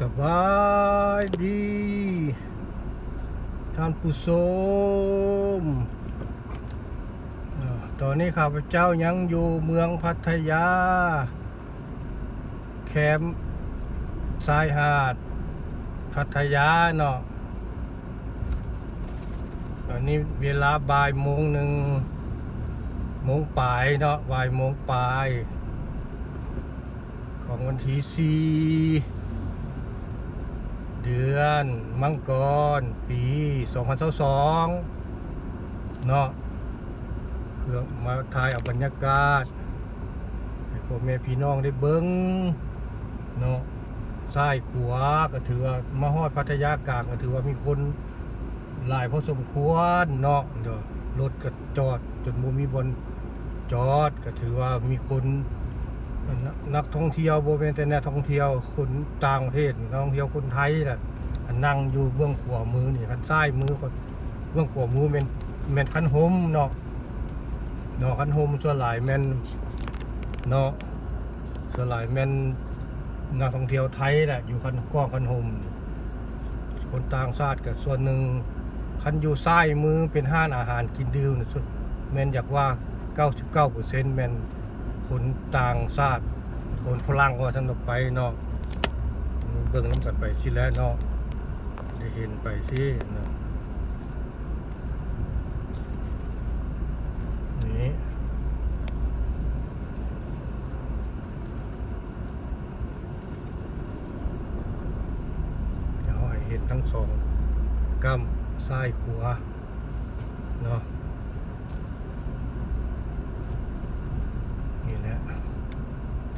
สบายดี ท่านผู้ชมตอนนี้ข้าพเจ้ายังอยู่เมืองพัทยา แคมป์ชายหาด พัทยาเนาะตอนนี้เวลาบ่ายโมงหนึ่งโมงปลายเนาะบ่ายโมงปลายของวันที่สี่ เดือน มังกร ปี2022เนาะเพื่อมาถ่ายเอาบรรยากาศให้พ่อแม่พี่น้องได้เบิ้งเนาะซ้ายขวาก็ถือว่ามาฮอดพัทยากลางก็ถือว่ามีคนหลายพอสมควรเนาะเดี๋ยวรถก็จอดจนบ่มีบนจอดก็ถือว่ามีคน นักท่องเที่ยวโบเป็นแต่นักท่องเที่ยวคนต่างประเทศนักท่องเที่ยวคนไทยแหละนั่งอยู่เบื้องขวามือนี่คันซ้ายมือก็เบื้องขวามือเป็นแม่นคันโฮมเนาะเนาะคันโฮมส่วนหลายแม่นเนาะส่วนหลายแม่นนักท่องเที่ยวไทยแหละอยู่คันก้อคันโฮมคนต่างชาติก็ส่วนหนึ่งคันอยู่ซ้ายมือเป็นห้านอาหารกินดื่มนี่สุดแม่นอยากว่า 99%แม่น คนต่างชาติคนฝรั่งว่าท่านออกไปเนาะเบิ่งน้ำกันไปสิแล้วเนาะได้เห็นไปสิเนาะนี่เดี๋ยวให้เห็นทั้งสองกำซ้ายขวาเนาะ นี่แหละ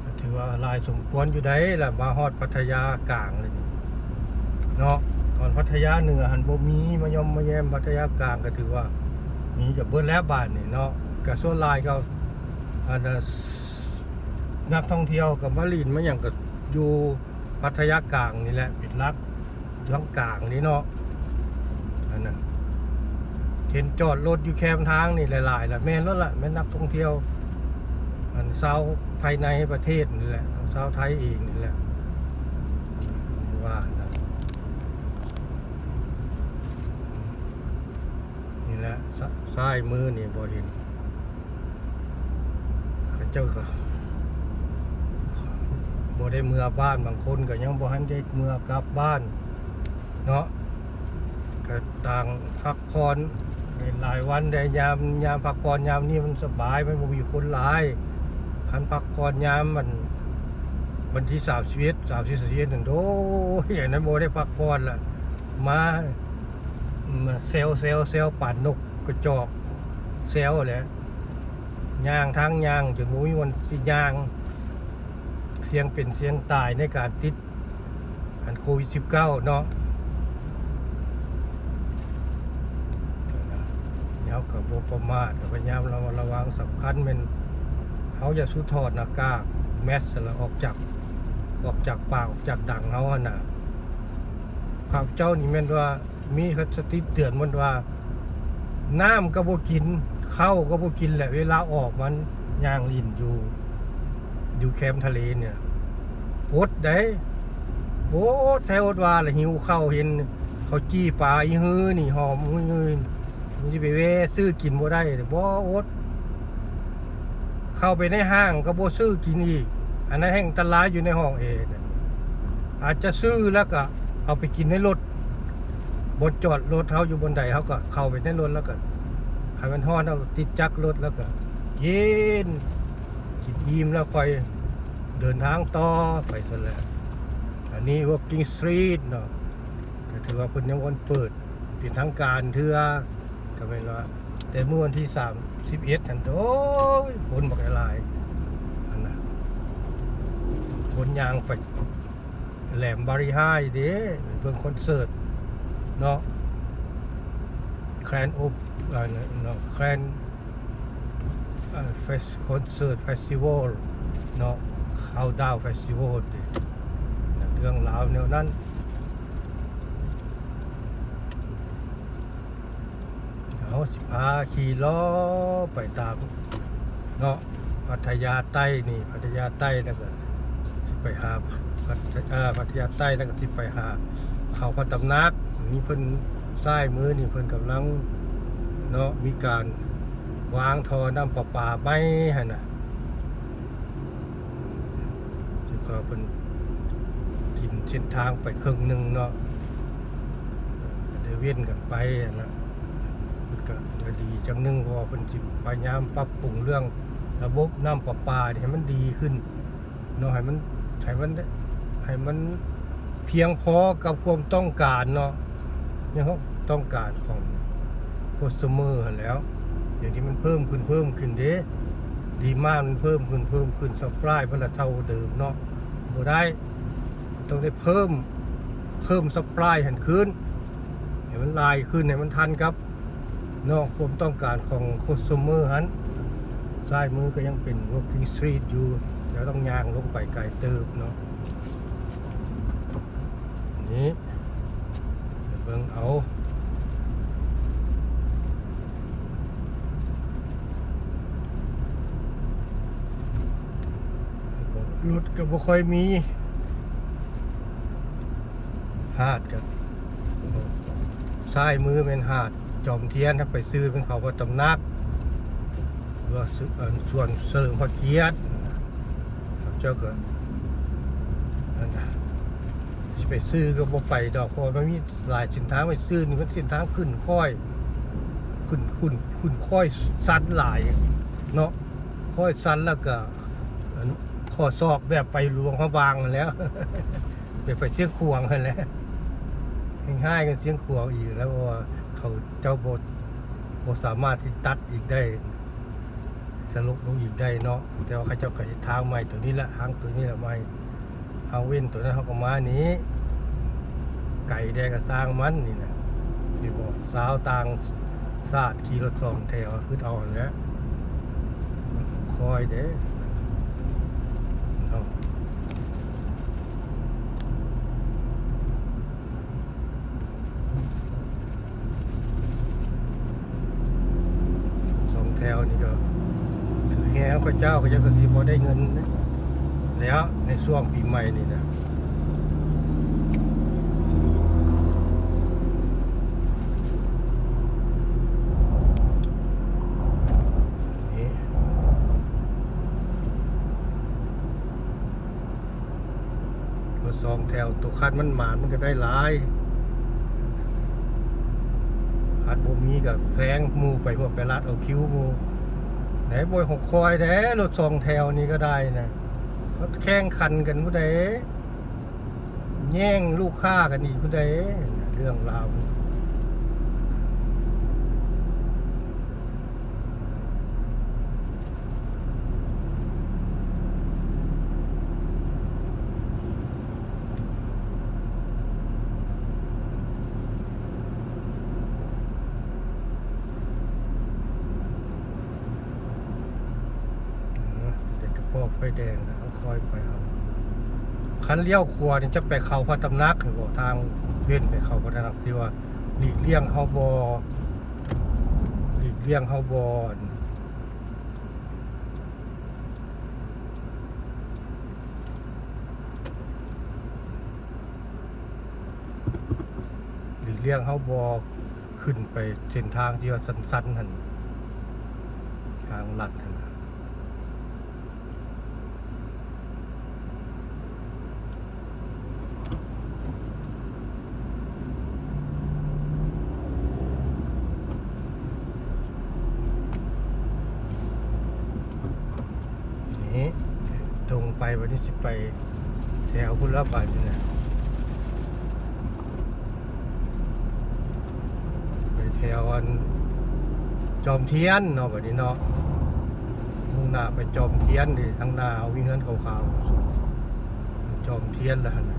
ก็ถื อว่าลายสมควรอยู่ได้แหละมาฮอดพัทยากลางเลยเนาะตอนพัทยาเหนือหันบ่มีมายอมมาแยมพัทยากลางก็ถือว่า มีจะเบิดแล้วบานนี่เนาะกับส่วนลายก็อันนักท่องเที่ยวกับมาลินมาอย่างก็อยู่พัทยากลางนี่แหละปิดลักทั้งกลางนี่เนาะอันนั้นเห็นจอดรถอยู่แคมทางนี่หลายๆแหละแม่นรถละแม่นนักท่องเที่ยวอันเศร้า ภายในประเทศนี่แหละเศร้าไทยเองนี่แหละว่านะนี่แหละซ้ายมือนี่บอเห็นเขาเจ้าก็บ่ได้เมื่อบ้านบางคนก็ยังบ่ทันได้เมื่อกลับบ้าน เนาะก็ต่างพักผ่อนในหลายวันได้ยามยามพักผ่อนยามนี้มันสบายมันบ่มีคนหลาย คันพักผ่อนยามมันวันที่สามชีวิตสามสิบชีวิตนั่นโอ้ยอย่างนั้นโมได้พักผ่อนละมาเซลเซลเซลป่านนกกระจอกเซลแหละย่างทางย่างจนมูมีวันที่ย่าง เสียงเป็นเสียงตายในการติดอันโควิดสิบเก้าเนาะเดี๋ยวกับบประมาทก็พยายามระมัดระวังสำคัญเป็น เขาจะสู้ถอดหน้ากากแมสแล้วออกจากออกจากปากออกจากดังเขาอะนะข้าพเจ้านี่แม่นว่ามีเขาสติเตือนมันว่า น้ำก็บ่กินข้าวก็บ่กินแหละ เวลาออกมันย่างลินอยู่ อยู่แคมทะเลเนี่ยอดได้โอ้แทวดว่าละหิวข้าวเห็นเขาจี้ปลาอีฮือนี่หอมฮือมันจะไปเวซื้อกินบ่ได้บ่อด เข้าไปในห้างก็บ่ซื้อกินอีก อันนั้นแห่งตลาดอยู่ในห้องเองอาจจะซื้อแล้วก็เอาไปกินในรถบนจอดรถเขาอยู่บนใดเขาก็เข้าไปในรถแล้วก็ใครมันห้อนเขาติดจักรรถแล้วก็กินกินยิ้มแล้วค่อยเดินทางต่อไปซะแล้วอันนี้ walking street เนาะก็ถือว่าเพิ่นยังวันเปิดเป็นทางการเทื่อก็เป็นว่าแต่เมื่อวันที่สาม สิบเอ็ดทันโอ้ยคนบักหลายอันนะคนยางไปแหลมบาริไฮเด้เพิ่งคอนเสิร์ตเนาะแคลนโอบเนาะแคลนเฟสคอนเสิร์ตเฟสติวัลเนาะเขาดาวเฟสติวัลเรื่องราวแนวนั้น เอา สิพาขี่ล้อไปตามเนาะพัทยาใต้นี่พัทยาใต้นะก็สิไปหาพัทเอ่อพัทยาใต้แล้วก็สิไปหาเขาพระตำนักนี่เพิ่นซ้ายมือนี่เพิ่นกำลังเนาะมีการวางทอน้ำประปาไม่หั่นน่ะที่ก็เพิ่นกินเส้นทางไปครึ่งหนึ่งเนาะได้เว้นกันไปนะ ก็ดีจังนึงพอเป็นสิพยายามปรับปรุงเรื่องระบบน้ำประปาให้มันดีขึ้นเนาะให้มันให้มันให้มันเพียงพอกับความต้องการเนาะเนี่ยเขาต้องการของโคสเมอร์แล้ว อย่างนี้มันเพิ่มขึ้นเพิ่มขึ้นเด้ดีมากมันเพิ่มขึ้นเพิ่มขึ้นสปายเพื่อเท่าเดิมเนาะบ่ได้ต้องได้เพิ่มเพิ่มสปายหันขึ้นให้มันลายขึ้นให้มันทันครับ นาะความต้องการของโคสเมอร์หันซ้ายมือก็ยังเป็น walking street อยู่เดี๋ยวต้องยางลงไปไกลเติบเนาะนี้เดี๋ยวเบิ่งเอารถก็บ่ค่อยมีหาดกับซ้ายมือเป็นหาด จอมเทียนถ้าไปซื้อเป็นเขาว่าตำนักว่าส่วนเสริมพระเกียรติเจ้าก็นั่นนะไปซื้อก็บ่ไปดอกเพราะมันมีหลายส้นทางไปซื้อนี่มันส้นทางขึ้นค่อย ขึ้นขึ้นขึ้นค่อยสั้นหลายเนาะค่อยสั้นแล้วก็ข้อศอกแบบไปหลวงพระบางแล้วไปไปเชียงขวางนั่นแหละง่ายกันเชียงขวางอีกแล้วว่า เขาเจ้าโบทบ่สามารถที่ตัดอีกได้ สรุปลงอีกได้เนาะแต่ว่าเขาเจ้าก็เฮ็ดทางใหม่ตัวนี้ละทางตัวนี้ละใหม่เอาเว้นตัวนั้นเขาก็มานี้ ไก่แดงก็สร้างมันนี่นะที่บอกสาวต่างศาสตร์ขี่รถสองแถวขึ้นเอาแล้วคอยเด้เอาสองแถ วนี่ก็ถือแหงข้าเจ้าก็ยังกระสีพอได้เงินแล้วในช่วงปีใหม่นี่นะนี่รถสองแถวตัวคันมันหมานมันก็ได้หลาย หัดบ่มีกับแฟงมูไปพวกไปรัดเอาคิ้วมูไหนบอยหกคอยแด้รถสองแถวนี้ก็ได้นะเขาแข่งขันกันผู้ใดแย่งลูกค้ากันอีกผู้ใดเรื่องราวเด็กกระโปรงไฟแดงนะเขาคอยไปเอาคันเลี้ยวครัวนี่จะไปเข้าพระตำหนักหรือว่าทางเว้นไปเข้าพระตำหนักที่ว่าหลีกเลี่ยงเฮาบอหลีกเลี่ยงเฮาบอหลีกเลี่ยงเฮาบอขึ้นไปเส้นทางที่ว่าสั้นๆหันทางลัดหัน ตรงไปวันนี้จะไปแถวคุณรับาทนี่นะไปแถวอันจอมเทียนเนาะวันนี้เนาะมุ่งหน้าไปจอมเทียนดิทางหน้าเอาวิ่งเงินขาวๆจอมเทียนละหันน่ะ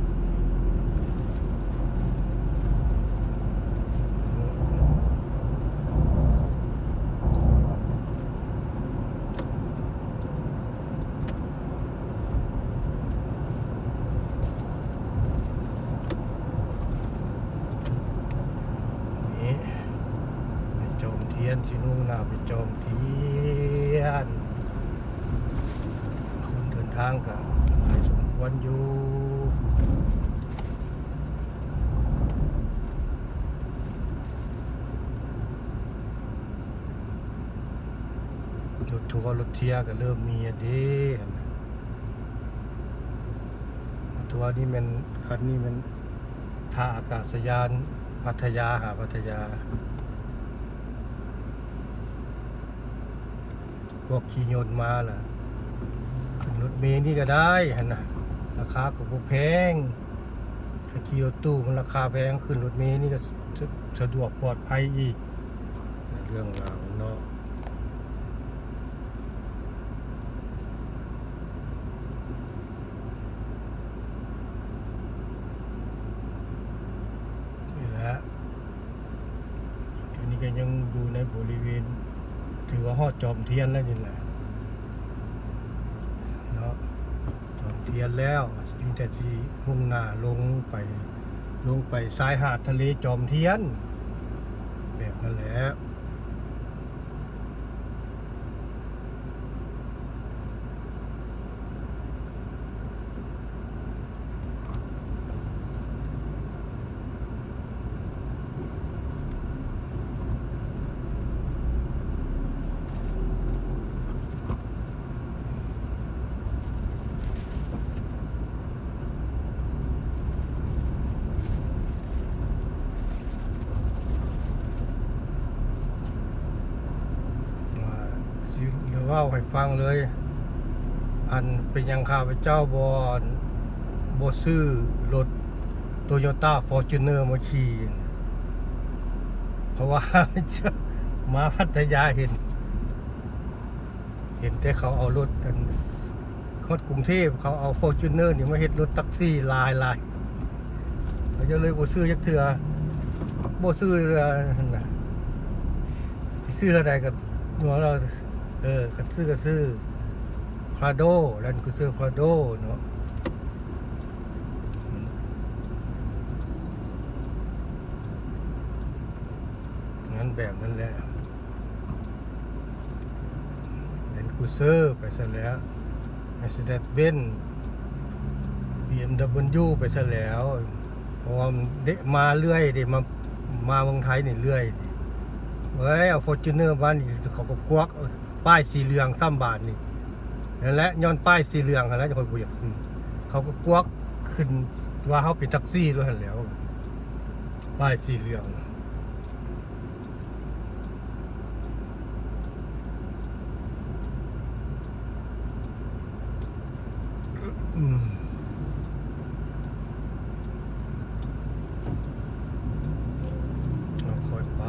ไปจอมเทียนที่นู่นน่ะไปจอมเทียน คนเดินทางกับหลายสมคว วันอยู่ รถทัวร์รถเที่ยวก็เริ่มมีอะเด้รถทัวร์นี่มันคันนี้มันท่าอากาศยานพัทยาหาพัทยา พวกขี่ยนต์มาล่ะขึ้นรถเมล์นี่ก็ได้หั่นะราคาก็บ่แพงถ้าขี่รถตู้มันราคาแพงขึ้นรถเมล์นี่ก็สะสะดวกปลอดภัยอีก เรื่องราวเนาะนี่แหละทีนี้ก็ยังอยู่ในบริเวณ ถือว่าฮอดจอมเทียนแล้วนี่แหละเนาะจอดเทียนแล้วมีแต่ที่มุ่งหน้าลงไป ลงไปชายหาดทะเลจอมเทียน แบบนั้นแหละว่าสิหรือว่าให้ ฟังเลย อันเป็นยังข้าพเจ้าบอนบซื้อรถโตโยต้าฟอร์จูเนอร์มาขี่เพราะว่ามาพัทยาเห็น เห็นแต่เขาเอารถกันคนกรุงเทพเขาเอาฟอร์จูเนอร์นี่มาเฮ็ดรถแท็กซี่ลายลายเขาจะเลยบซื้อยักเถื่อบซื้อเรือนั่นน่ะสิซื้ออะไรกับหัวเรา เออก็ซื้อก็ซื้อพาโดแล้วก็ซื้อพาโดเนาะงั้นแบบนั้นแหละเป็นกูเซอร์ไปซะแล้ว Mercedes Benz BMW ไปซะแล้วเพราะว่ามันเดะมาเรื่อยเดะมามาเมืองไทยนี่เรื่อยดิเฮ้ยเอาฟอร์จูเนอร์บ้านนี่เขาก็กวักเป้ายสีเหลืองซ้ำบาทนี่นั่นแหละย้อนป้ายสีเหลืองนั่นแหล้วจะคนบุอยากซื้อเขาก็กวักขึ้นว่าเขาเป็นแท็กซี่ด้วยหันแล้ว ป้ายสีเหลืองอืมเอาค่อยไป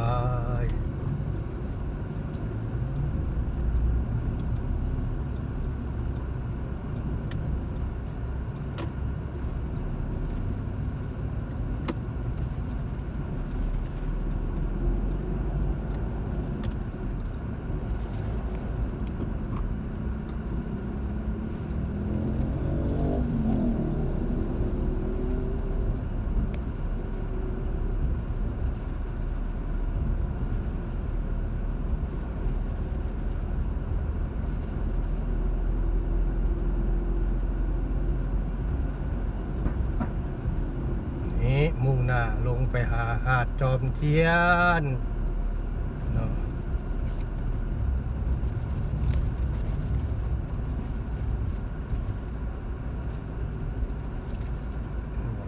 นี่มุ่งหน้าลงไป หาดจอมเทียนเนาะ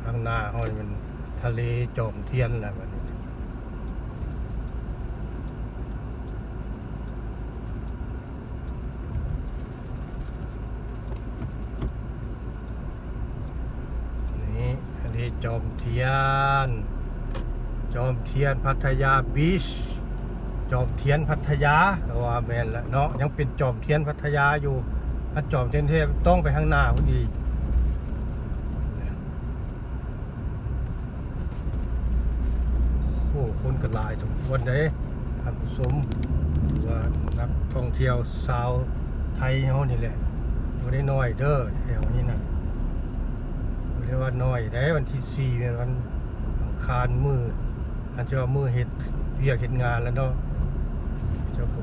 ข้างหน้าห้อยมันทะเลจอมเทียนแหละมันนี่ทะเลจอมเทียน จอมเทียนพัทยาบีชจอมเทียนพัทยาก็ว่าแมนแหละเนาะยังเป็นจอมเทียนพัทยาอยู่ถ้าจอมเทียนเทพต้องไปข้างหน้าคนอีโอ้คนกระลายทุกวันเด้ท่านผู้ชมว่านักท่องเที่ยวสาวไทยเฮานี่แหละบ่ได้น้อยเด้อแถวนี้นะบ่ได้ว่าน้อยได้วันที่สี่เป็นวันอังคารมือ อันจะว่ามือเฮ็ดเวียกเฮ็ดงานแล้วเนาะเจ้าก็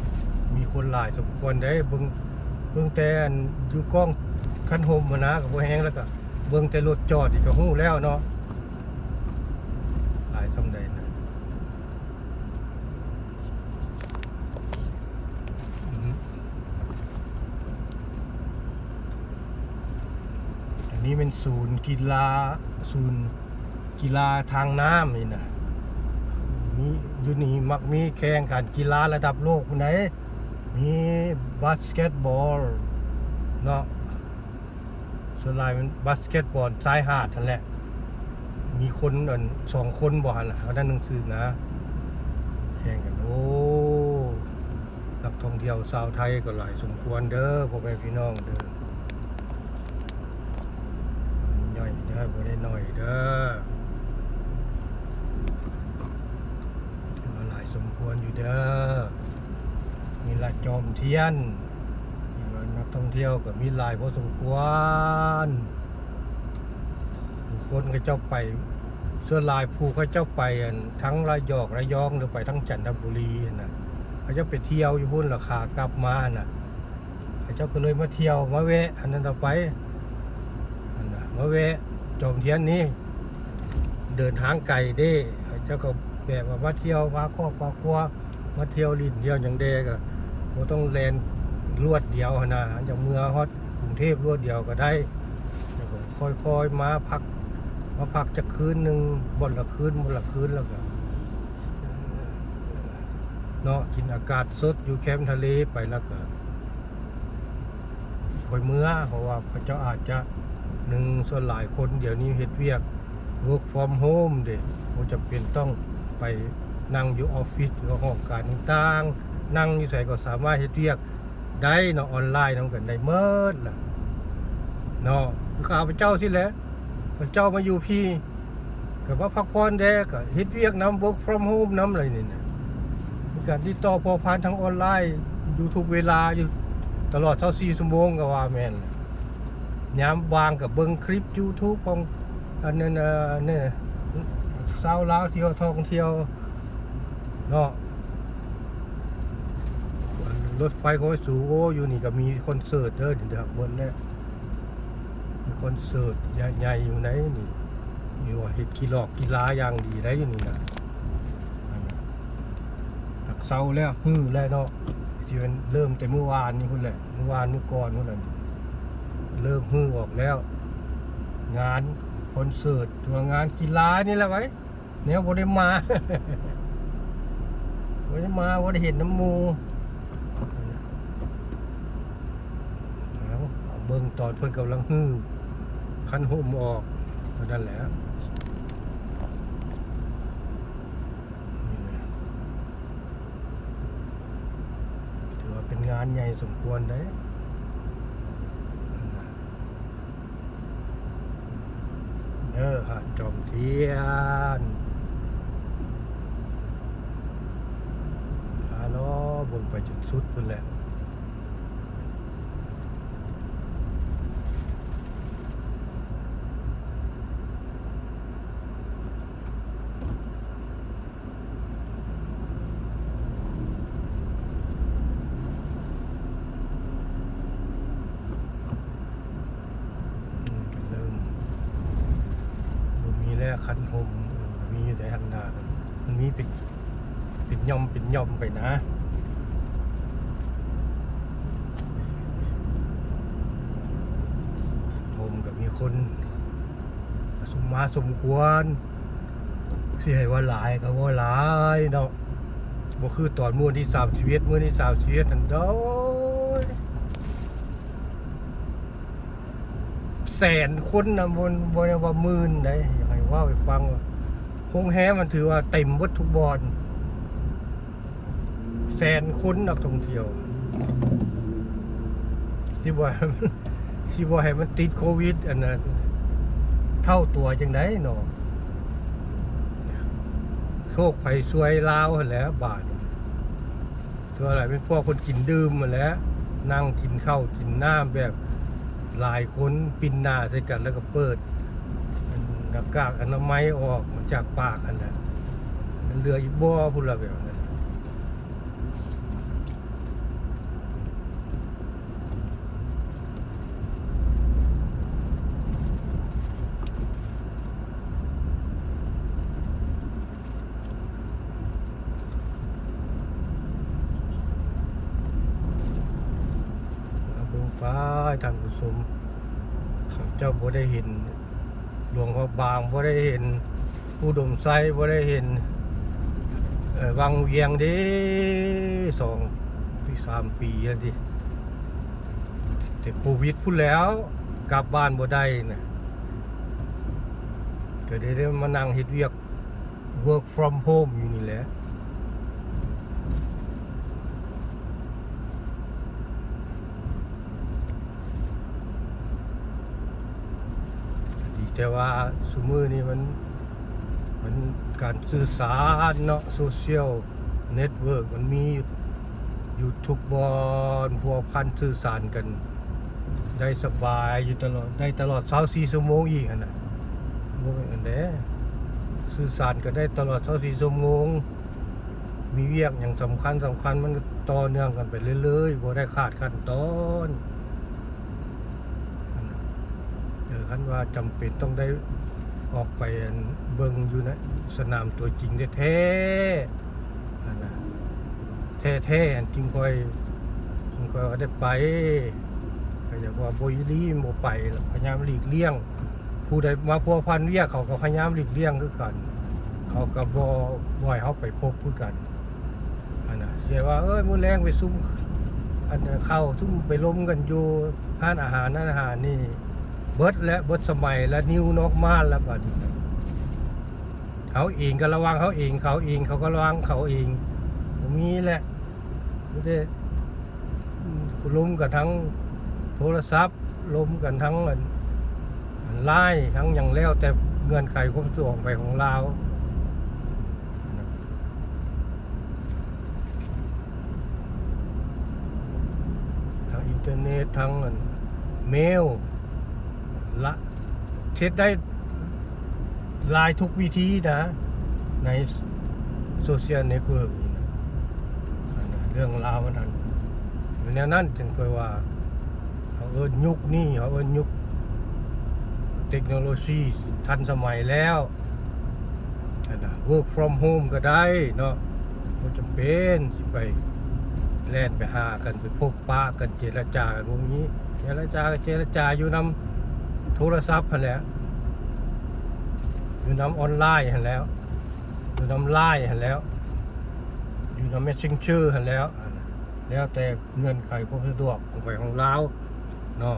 มีคนหลายสมควรได้เบิ่งเบิ่งแต่อันอยู่กล้องคันโฮมมานะกับบ่แห้งแล้วก็เบิ่งแต่รถจอดอีกก็ฮู้แล้วเนาะหลายสำใดนะอันนี้เป็นศูนย์กีฬาศูนย์กีฬาทางน้ำนี่นะ มีอยู่นี่มักมีแข่งขันกีฬาระดับโลกไหนมีบาสเกตบอลเนาะสลายมันบาสเกตบอลชายหาดนั่นแหละ มีคนอันสองคนบ่หันน่ะเขาได้หนังสือนะแข่งกันโอ้นักท่องเที่ยวชาวไทยก็หลายสมควรเด้อพ่อแม่พี่น้องเด้อย่อยเด้อบ่ได้น้อยเด้อว่าหลายสมค วรอยู่เด้อมีลายจอมเทียนอีกว่านักท่องเที่ยวก็มีลายพอสมควรคนก็เจ้าไปเส่วนลายผู้เขาเจ้าไปทั้งระยองระยองหรือไปทั้งจันทบุรีนะเขาจ้าไปเที่ยวอยู่พุ่นราคากลับมาน่ะเขาเจ้าก็เลยมาเที่ยวมาแวะอันนั้นต่อไปอันนะมาแวะจอมเทียนนี้เดินทางไกลเด้เขาเจ้าก็ แบบว่ามาเที่ยวพาครอบครัวมาเที่ยวลินเดียวอย่างเดก็บ่ต้องแลนรวดเดียวหั้นนะจากเมืองฮอดกรุงเทพรวดเดียวก็ได้แล้วก็ค่อยๆมาพัก มาพักจะคืนหนึ่งบนละคืนบนละคืนแล้วก็เนาะกินอากาศสดอยู่แคมป์ทะเลไปแล้วก็ค่อยเมื่อเพราะว่าพระเจ้าอาจจะหนึ่งส่วนหลายคนเดี๋ยวนี้เฮ็ดเวียก work from home เด็บ่จำเป็นต้อง ไปนั่งอยู่ออฟฟิศหรือห้องการต่างๆนั่งอยู่ไสก็สามารถเฮ็ดเวียกได้เนาะออนไลน์นํกันได้เมิดล่ะเนาะคือข้าพเจ้าสิแหละพระเจ้ามาอยู่พี่ก็มาพักผ่อนแดก็เฮ็ดเวียกนำ work from home นำอะไรนี่นะมีการติดต่อพอผ่านทางออนไลน์อยู่ทุกเวลาอยู่ตลอด24ชั่วโมงก็ว่าแม่นยามวางก็เบิ่งคลิป YouTube ของอันนั้นอ่อเนี่ย สาวลาวเที่ยวท่องเที่ยวเนาะรถไฟเขาไปสู่โอ้อยู่นี่ก็มีคอนเสิร์ตเด้อเดี๋ยวบนเนี่ยมีคอนเสิร์ตใหญ่ๆอยู่ไหนนี่มีว่เฮ็ดกีฬากีฬาอย่างดีได้อยู่นี่นะหักเซาแล้วฮื้อแล้วเนาะที่มันเริ่มแต่เมื่อวานนี่พุ่นแหละเมื่อวานเมื่อก่อนพุ่นแหละเริ่มฮื้อออกแล้ว งาน คอนเสิร์ตตัวงานกีฬานี่แหละไว้เนี่ยบ่ได้มาบ่ได้มาบ่ได้เห็นน้ำมูเอาเอาเบิ่งตอนเพิ่อนกำลังฮื้อคันห่มออกนั้นแหละถือว่าเป็นงานใหญ่สมควรได้ออหาด จอมเทียนชาล้อบนไปจนสุดพุ่นแหละอืมก็เริ่ม บ่มีแล้วคันหมเออมีอยู่แต่ทางหน้ามันมันมีเป็นเป็น ย่อมไปนะ ผมกับมีคนสมมาสมควรสิให้ว่าหลายก็ว่าหลายเนาะบ่คือตอนมื้อที่3ชีวิตมื้อที่3ชีวิตนั่นเด้อแสนคนนะบนบนว่าหมื่นได้อยากให้ว่าไปฟังว่าโรงแรมมันถือว่าเต็มวัดทุบอน สนคนนักท่องเที่ยวสิบ่ให้มันสิบ่ให้มันติดโควิด อันนั้นเท่าตัวจังไดเนาะโชคภัยซวยลาวหั่นแหล้วบาทตัวอะไรเป็นพวกคนกินดื่มมาแล้วนั่งกินข้าวกินน้ำแบบหลายคนปินหน้าใส่กันแล้วก็เปิดหน้ากากอนามัยออกมาจากปากอันนั้นเหลืออีกบ่อพุ่นละแบบนั้น ท่านผู้ชมข้าเจ้าบ่ ได้เห็นหลวงพ่อบางบ่ได้เห็นอุดมไซบ่ได้เห็นวังเวียงเด้สองปีสามปีแล้วดิแต่โควิดพุ่นแล้วกลับบ้านบ่ได้นะก็ได้ได้มานั่งเฮ็ดเวียก work from home อยู่นี่แหละ ดี แต่ว่าสมือนี่มันมันการสื่อสารเนาะโซเชียลเน็ตเวิร์กมันมีอยู่ทุกบอนพัวพันสื่อสารกัน ได้สบายอยู่ตลอดได้ตลอด24ชั่วโมงอีกหั่นนะบ่แม่นอันเด้สื่อสารกันได้ตลอด24ชั่วโมง มีเวียกอย่างสำคัญสำคัญมันต่อเนื่องกันไปเรื่อยๆบ่ได้ขาดขั้นตอนน่ะ เออ คันว่าจำเป็นต้องได้ออกไปเบิ่งอยู่นะสนามตัวจริงแท้ๆอันนะแท้ๆอันจริงค่อยจริงค่อยว่าได้ไปก็อยากว่าบ่ยลีบ่ไปพยายามหลีกเลี่ยง ผู้ใดมาพัวพันเวียกเขาก็พยายามหลีกเลี่ยงคือกัน เขาก็บ่บ่ให้เฮาไปพบคือกันอันนะเสียว่าเอ้ยมือแรงไปซุ่มอันเข้าซุ่มไปล้มกันอยู่ร้านอาหารร้านอาหารนี่ บิดและเบิดสมัยและนิวนอกมานแล้วบัดนี้เขาเองก็ระวังเขาเองเขาเองเขาก็ระวังเขาเองตรงนี้แหละไม่ได้ล้มกันทั้งโทรศัพท์ล้มกันทั้งอันอันไล่ทั้งอย่างแล้วแต่เงื่อนไขความสะดวกไปของเราทางอินเทอร์เน็ตทั้งอันเมล ละเช็ดได้ลายทุกวิธีนะ ในโซเชียลเน็ตเวิร์กเรื่องราวมันนั้นแนวนั้นจึงเคยว่าเขาเอิ้นยุคนี้เขาเอิ้นยุคเทคโนโลยีทันสมัยแล้วนะ work from home ก็ได้เนาะบ่จำเป็นไปแล่นไปหากันไปพบปะกันเจรจากันพวกนี้ เจรจาก็เจรจาอยู่นำ โทรศัพท์แหล้วอยู่น้ำออนไลน์หันแหล้วอยู่น้ำไลน์หันแหล้ว อยู่น้ำเมสเซนเจอร์หันแหล้ว แล้วแต่เงื่อนไขความสะดวกของใครของเราเนาะ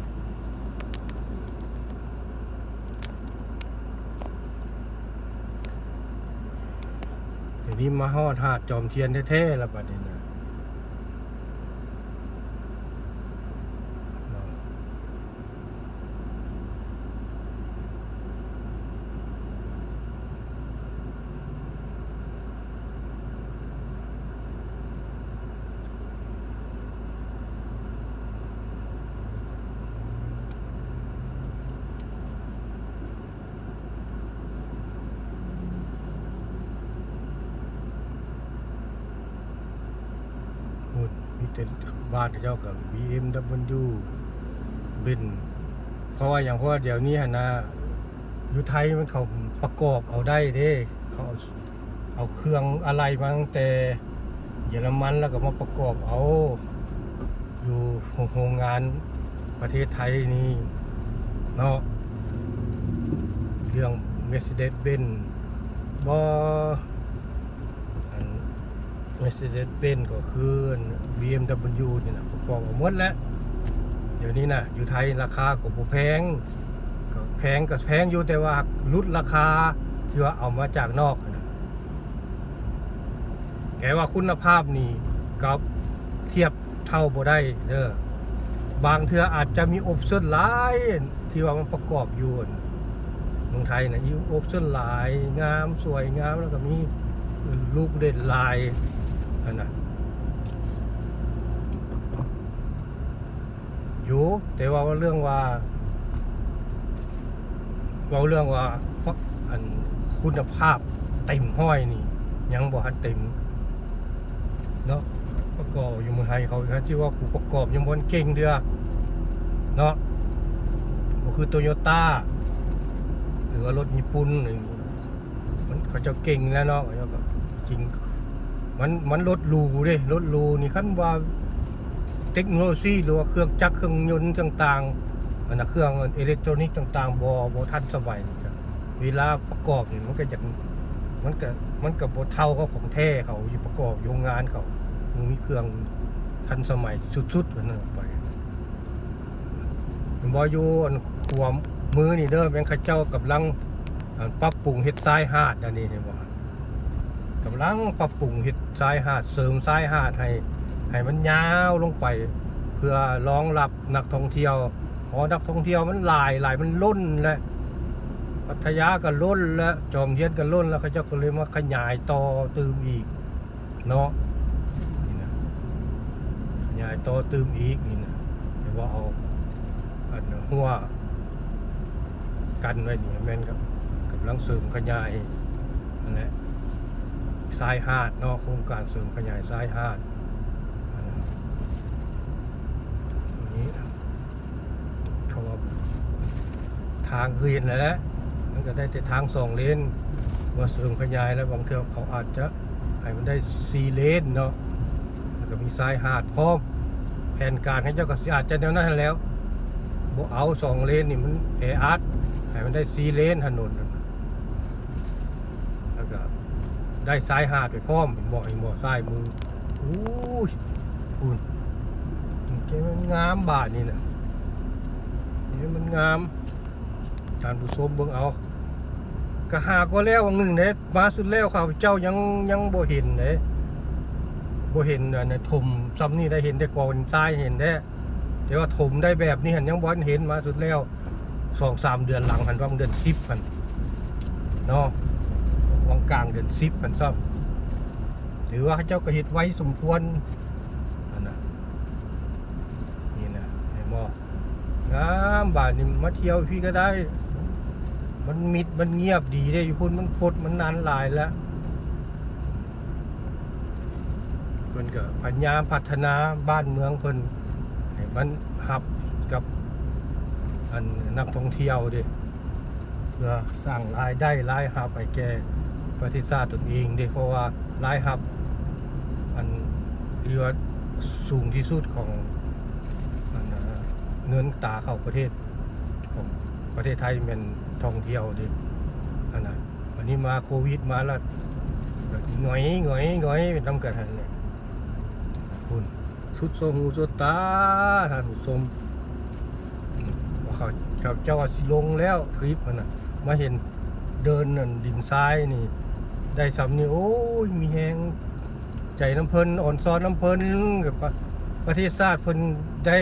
เดี๋ยวนี้มาฮอดหาดจอมเทียนแท้ๆแล้วบัดนี้นะเนาะ พูดมีแต่บ้านเจ้ากับ BMW เบนเพราะว่าอย่างเพราะว่าเดี๋ยวนี้หนนะอยู่ไทยมันเขาประกอบเอาได้เด้เขาเอาเครื่องอะไรมาตั้งแต่เยอรมันแล้วก็มาประกอบเอา อยู่โรงงานประเทศไทยนี่เนาะเรื่อง Mercedes-Benz บอ Mercedes-Benz ก็คือ BMW นี่นะประกอบเอาหมดแล้ว เดี๋ยวนี้นะอยู่ไทยราคาก็บ่แพงก็แพงก็แพงอยู่แต่ว่าลดราคาที่ว่าเอามาจากนอกนะแกว่าคุณภาพนี่กับเทียบเท่าบ่ได้เด้อบางเทืออาจจะมีอบชั่นหลายที่ว่ามันประกอบอยู่เมืองไทยนะอีอบชั่นหลายงามสวยงามแล้วก็มีลูกเด่นลาย อันน่ะอยู่แต่ว่าเรื่องว่าเราเรื่องว่าพันคุณภาพเต็มห้อยนี่ ยังบ่ทันเต็มเนาะประกอบอยู่เมืองไทยเขาเขาชื่ว่าผู้ประกอบยังบนเก่งเดือเนาะก็คือโตโยต้าหรือว่ารถญี่ปุ่นนี่มันเขาจะเก่งแล้วเนาะเขาก็จริง มันมันรถรูเด้รถหรูนี่คันว่าเทคโนโลยีหรือว่าเครื่องจักรเครื่องยนต์ต่างๆอันนะเครื่องอิเล็กทรอนิกส์ต่างๆบ่บ่ทันสมัยเวลาประกอบนี่มันก็จะมันก็มันก็บ่เท่ากับของแท้เขาอยู่ประกอบโรงงานเขามีเครื่องทันสมัยสุดๆมันนไปบ่อยู่อันขวมมือนี่เด้อแม่งเขาเจ้ากำลังปรับปรุงเฮ็ดทรายหาดอันนี้นี่บ่ กำลังปรับปรุงเฮ็ดทรายหาดเสริมทรายหาดให้ให้มันยาวลงไป เพื่อรองรับนักท่องเที่ยวพอนักท่องเที่ยวมันหลายหลายมันล้นและพัทยาก็ล้นแล้วจอมเทียนก็ล้นแล้วเขาจ้าก็เลยมาขยายต่อเติมอีกเนาะนี่นะขยายต่อเติมอีกนี่นะแต่ว่าเอาอันหัวกันไว้นี่แม่นกับกำลังเสริมขยายนั่นแหละ ทรายหาดนาะโครงการเสริมขยายทรายหาดนี้เขาทางคือเห็นแล้วแหละมันก็ได้แต่ทางสองเลนว่าเสริมขยายแล้วบางเทื่อเขาอาจจะให้มันได้สี่เลนเนาะแล้วก็มีทรายหาดพร้อมแผนการให้เจ้าก็สิอาจจะแนวนั้นแล้วบ่เอาสองเลนนี่มันแออัดให้มันได้สี่เลนถนนน่ะแล้วก็ ได้ซ้ายหาดไปพร้อมเหมาะเหมาะซ้ายมืออู้ยคุณเกมันงามบาทนี่นะนี่มันงามทานผู้ชมเบิ่งเอากะหาก็แล้ววังหนึ่งเด้มาสุดแล้วข้าพเจ้ายังยังบ่เห็นเด้บ่เห็นอันนี้ถมซ้ำนี่ได้เห็นแต่กอนทรายเห็นได้แต่ว่าถมได้แบบนี้หันยังบ่เห็นมาสุดแล้วสองสามเดือนหลังหันว่าเดือนสิบพันเนาะ วังกลางเดือนสิบมันซ่อมถือว่าเจ้าก็เฮ็ดไว้สมควรนนะนี่นะเห็นบ่งามบ้านนี่มาเที่ยวพี่ก็ได้ มันมิดมันเงียบดีได้อยู่พุ่นมันพดมันนานหลายแล้วเพิ่นก็พยายามพัฒนาบ้านเมืองเพิ่นให้มันหับกับอันนักท่องเที่ยวดิเพื่อสร้างรายได้รายหับให้แก่ ประเทศชาติตนเองเด้เพราะว่ารายหับ อันที่ว่าสูงที่สุดของอันน่ะเงินตาเข้าประเทศของประเทศไทยเป็นท่องเที่ยวเดิอันนั้นวันนี้มาโควิดมาแล้วก็หงอยหงอยหงอยเป็นทำกันหันเลยคุณสุดโซหูสุดตาท่านผู้ชมว่าเขาเขาเจ้าว่าสิลงแล้วคลิปมันน่ะมาเห็น เดินนั่นดินทรายนี่ ได้สำนี่โอ้ยมีแหงใจน้ำเพลินอ่อนซ้อนน้ำเพลินกับประเทศชาติเพิ่นได้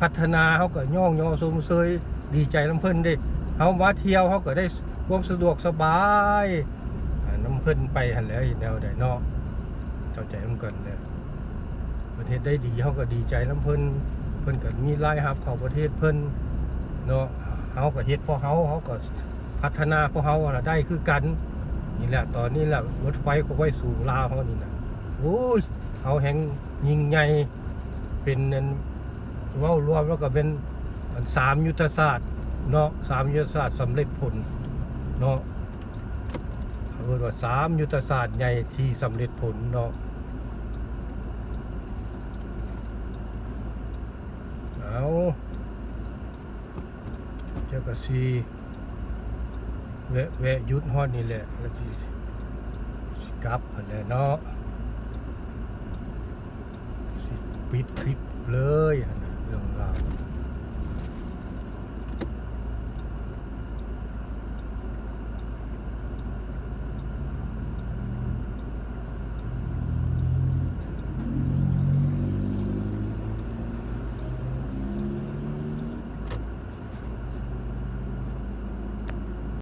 พัฒนาเขาก็ย่องย่อสมเซยดีใจน้ำเพลินได้เขามาเที่ยวเขาก็ได้ความสะดวกสบายน้ำเพลินไปหันแล้วแนวใดนาะเข้าใจมันกันเลยประเทศได้ดีเขาก็ดีใจน้ำเพลินเพิ่นก็มีรายรับเข้าประเทศเพิ่นเนาะเฮาก็เฮ็ดพอเฮาเฮาก็ พัฒนาพอเฮาน่ะได้คือกัน นี่แหละตอนนี้แหละรถไฟก็ไว้สู่ลาวเฮานี่นะโอ้ยเฮาแห่งยิงใหญ่เป็นอันเว้ารวมแล้วก็เป็นสามยุทธศาสตร์เนาะสามยุทธศาสตร์สำเร็จผลเนาะเออว่าสามยุทธศาสตร์ใหญ่ที่สำเร็จผลเนาะเอาเจ้าก็สี แวะแวะยุดฮอดนี่แหละแล้วกลับแหละเนาะปิดคลิปเลยหั่นะเรื่องราว